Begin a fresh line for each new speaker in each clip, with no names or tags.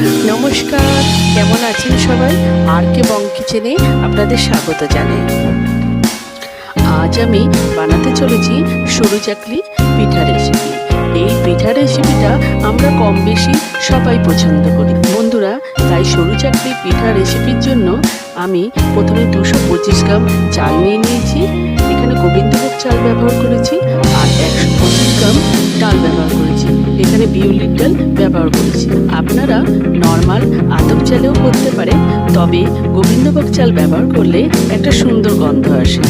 নমস্কার, কেমন আছেন সবাই? আর কে বং কিচেনে আপনাদের স্বাগত জানাই। আজ আমি বানাতে চলেছি সরু চাকলি পিঠা রেসিপি এই পিঠা রেসিপিটা আমরা কম বেশি সবাই পছন্দ করি। বন্ধুরা, তাই সরু চাকলি পিঠা রেসিপির জন্য আমি প্রথমে দুশো পঁচিশ গ্রাম চাল নিয়ে নিয়েছি। এখানে গোবিন্দভোগ চাল ব্যবহার করেছি আর একশো পঁচিশ গ্রাম ডাল ব্যবহার করেছি। এখানে বিউলির ডাল আপনারা নর্মাল আতপ চালেও করতে পারেন, তবে গোবিন্দভোগ চাল ব্যবহার করলে একটা সুন্দর গন্ধ আসে।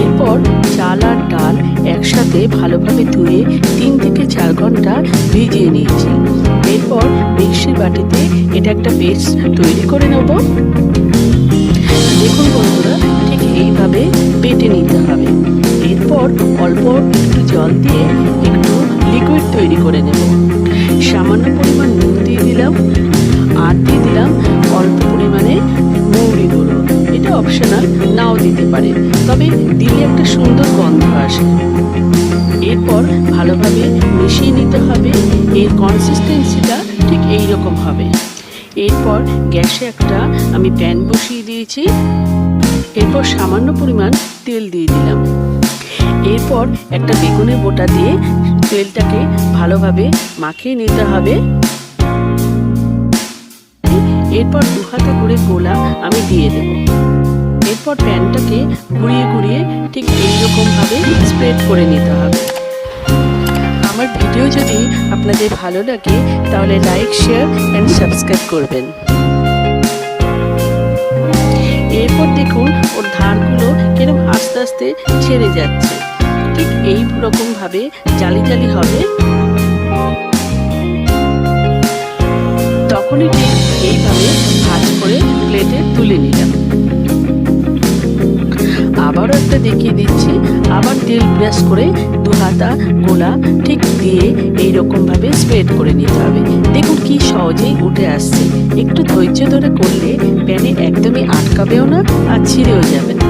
এরপর চাল আর ডাল একসাথে ভালোভাবে ধুয়ে তিন থেকে চার ঘণ্টা ভিজিয়ে নিয়েছি। এরপর মিক্সির বাটিতে এটা একটা পেস্ট তৈরি করে নেব। দেখুন বন্ধুরা, ঠিক এইভাবে বেটে নিতে হবে। আর দিয়ে দিলাম। অল্প পরিমাণে মৌরি গুঁড়ো এটা অপশনাল নাও দিতে পারে। তবে দিলে একটা সুন্দর গন্ধ আসে। এরপর ভালোভাবে মিশিয়ে নিতে হবে। এর কনসিস্টেন্সিটা ঠিক এই রকম হবে। এরপর গ্যাসে একটা আমি প্যান বসিয়ে দিয়েছি। এরপর সামান্য পরিমাণ তেল দিয়ে দিলাম। এরপর একটা বেগুনের বোটা দিয়ে তেলটাকে ভালোভাবে মাখিয়ে নিতে হবে। এরপর দু হাতে করে গোলা আমি দিয়ে দেব। এরপর প্যানটাকে ঘুরিয়ে ঘুরিয়ে ঠিক এইরকমভাবে স্প্রেড করে নিতে হবে। আমার ভিডিও যদি আপনাদের ভালো লাগে, তাহলে লাইক শেয়ার অ্যান্ড সাবস্ক্রাইব করবেন। এরপর দেখুন ওর ধানগুলো কীরকম আস্তে আস্তে ছেড়ে যাচ্ছে। ঠিক এই রকমভাবে জালি জালি হবে। তখনই এইভাবে ভাজ করে প্লেটে তুলে নিলাম। আবারও একটা দেখিয়ে দিচ্ছি, আবার তেল ব্রাশ করে দু হাতা গোলা ঠিক দিয়ে এই ভাবে স্প্রেড করে নিতে হবে। দেখুন কি সহজেই উঠে আসছে। একটু ধৈর্য ধরে করলে প্যানে একদমই আটকাবেও না আর ছিঁড়েও যাবে না।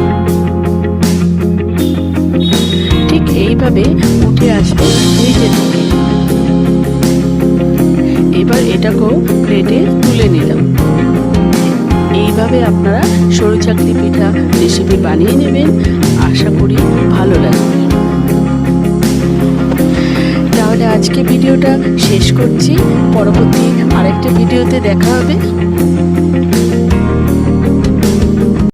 ঠিক এইভাবে উঠে আসবে নিজে থেকে এবার এটাকেও প্লেটে তুলে নিলাম। এইভাবে আপনারা সরু চাকরি পিঠা রেসিপি বানিয়ে নেবেন। আশা করি ভালো লাগবে। তাহলে আজকে ভিডিওটা শেষ করছি। পরবর্তী আরেকটা ভিডিওতে দেখা হবে।